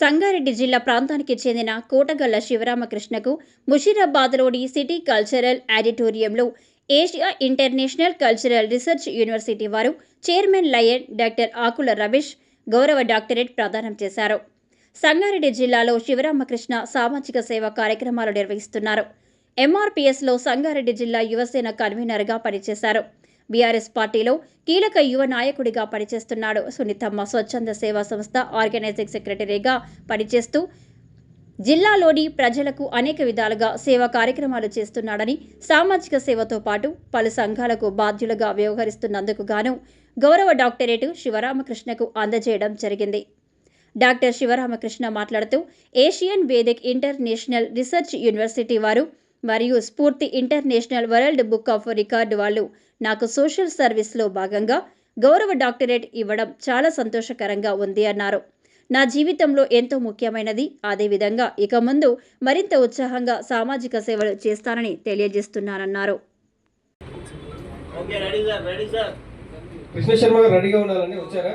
సంగారెడ్డి జిల్లా ప్రాంతానికి చెందిన కోటగల్ల శివరామకృష్ణకు ముషీరాబాద్లోని సిటీ కల్చరల్ ఆడిటోరియంలో Asia international cultural research university వారు chairman lion doctor Akula Ramesh గౌరవ డాక్టరేట్ ప్రదానం చేశారు. సంగారెడ్డి జిల్లాలో శివరామకృష్ణ సామాజిక సేవ కార్యక్రమాలు నిర్వహిస్తున్నారు. ఎంఆర్పీఎస్లో సంగారెడ్డి జిల్లా యువసేన కన్వీనర్గా పనిచేశారు. బీఆర్ఎస్ పార్టీలో కీలక యువ నాయకుడిగా పనిచేస్తున్నాడు. సునీతమ్మ స్వచ్ఛంద సేవా సంస్థ ఆర్గనైజింగ్ సెక్రటరీగా పనిచేస్తూ జిల్లాలోని ప్రజలకు అనేక విధాలుగా సేవా కార్యక్రమాలు చేస్తున్నాడని సామాజిక సేవతో పాటు పలు సంఘాలకు బాధ్యులుగా వ్యవహరిస్తున్నందుకు గాను గౌరవ డాక్టరేటు శివరామకృష్ణకు అందజేయడం జరిగింది. డాక్టర్ శివరామకృష్ణ మాట్లాడుతూ Asian Vedic international research university వారు మరియు Spoorthi international world book of record వాళ్ళు. నాకు సోషల్ సర్వీస్లో భాగంగా గౌరవ డాక్టరేట్ ఇవ్వడం చాలా సంతోషకరంగా ఉంది అన్నారు. నా జీవితంలో ఎంతో ముఖ్యమైనది. అదేవిధంగా ఇక ముందు మరింత ఉత్సాహంగా సామాజిక సేవలు చేస్తానని తెలియజేస్తున్నానన్నారు. కృష్ణ శర్మ గారు రెడీగా ఉండాలండి వచ్చారా?